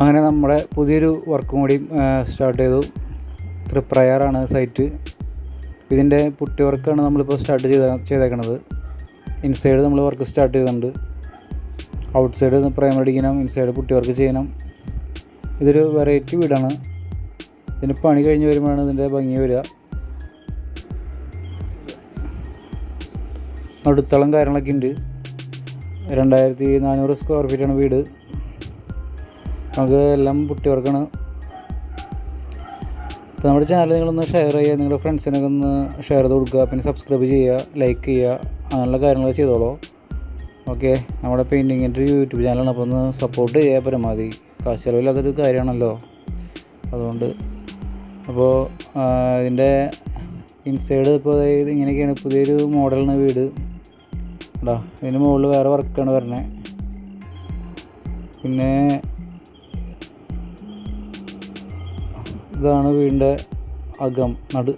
അങ്ങനെ നമ്മുടെ പുതിയൊരു വർക്കും കൂടി സ്റ്റാർട്ട് ചെയ്തു. തൃപ്രയാറാണ് സൈറ്റ് ഇതിന്റെ പുട്ടി വർക്കാണ് നമ്മളിപ്പോൾ സ്റ്റാർട്ട് ചെയ്ത ചെയ്തേക്കണത്. ഇൻസൈഡ് നമ്മൾ വർക്ക് സ്റ്റാർട്ട് ചെയ്തിട്ടുണ്ട്. ഔട്ട് സൈഡ് പ്രൈമർ അടിക്കണം ഇൻസൈഡ് പുട്ടി വർക്ക് ചെയ്യണം. ഇതൊരു വെറൈറ്റി വീടാണ്. ഇതിന് പണി കഴിഞ്ഞ് വരുമ്പോഴാണ് ഇതിന്റെ ഭംഗി വരിക. നടുത്തളം കാര്യങ്ങളൊക്കെ ഉണ്ട്. രണ്ടായിരത്തി നാനൂറ് സ്ക്വയർ ഫീറ്റാണ് വീട്. നമുക്ക് എല്ലാം പുട്ടി വർക്കാണ് അപ്പോൾ നമ്മുടെ ചാനൽ നിങ്ങളൊന്ന് ഷെയർ ചെയ്യുക നിങ്ങളുടെ ഫ്രണ്ട്സിനൊക്കെ ഒന്ന് ഷെയർ ചെയ്ത് കൊടുക്കുക പിന്നെ സബ്സ്ക്രൈബ് ചെയ്യുക ലൈക്ക് ചെയ്യുക അങ്ങനെയുള്ള കാര്യങ്ങൾ ചെയ്തോളൂ. ഓക്കെ നമ്മുടെ പെയിന്റിങ്ങിന്റെ ഒരു യൂട്യൂബ് ചാനലാണ് അപ്പോൾ ഒന്ന് സപ്പോർട്ട് ചെയ്യുക പരമാവധി. കാശ് ചിലവില്ലാത്തൊരു കാര്യമാണല്ലോ. അതുകൊണ്ട് അപ്പോൾ ഇതിന്റെ ഇൻസൈഡ് ഇപ്പോൾ ഇത് ഇങ്ങനെയൊക്കെയാണ്. പുതിയൊരു മോഡലാണ് വീട്. കേട്ടോ ഇതിന് മുകളിൽ വേറെ വർക്കാണ് വരണേ. പിന്നെ ഇതാണ് വീടിന്റെ അകം നടു.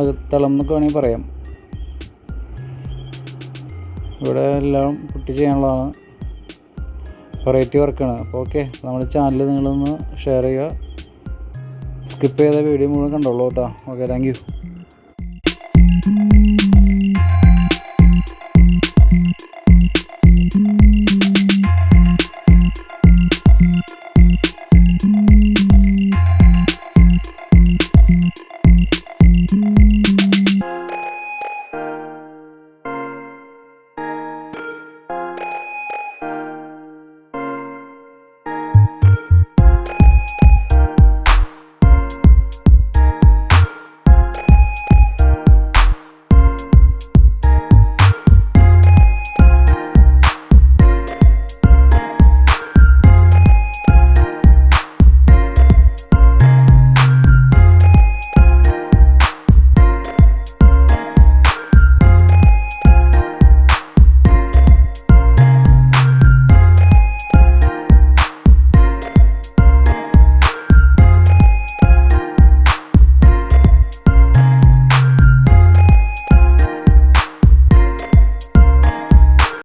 അകത്തളം എന്നൊക്കെ വേണമെങ്കിൽ പറയാം. ഇവിടെ എല്ലാം പുട്ടി ചെയ്യാനുള്ളതാണ്. വെറൈറ്റി വർക്കാണ് അപ്പോൾ ഓക്കെ നമ്മുടെ ചാനൽ നിങ്ങളൊന്ന് ഷെയർ ചെയ്യുക. സ്കിപ്പ് ചെയ്ത വീഡിയോ മുഴുവൻ കണ്ടോളൂ കേട്ടോ. Okay thank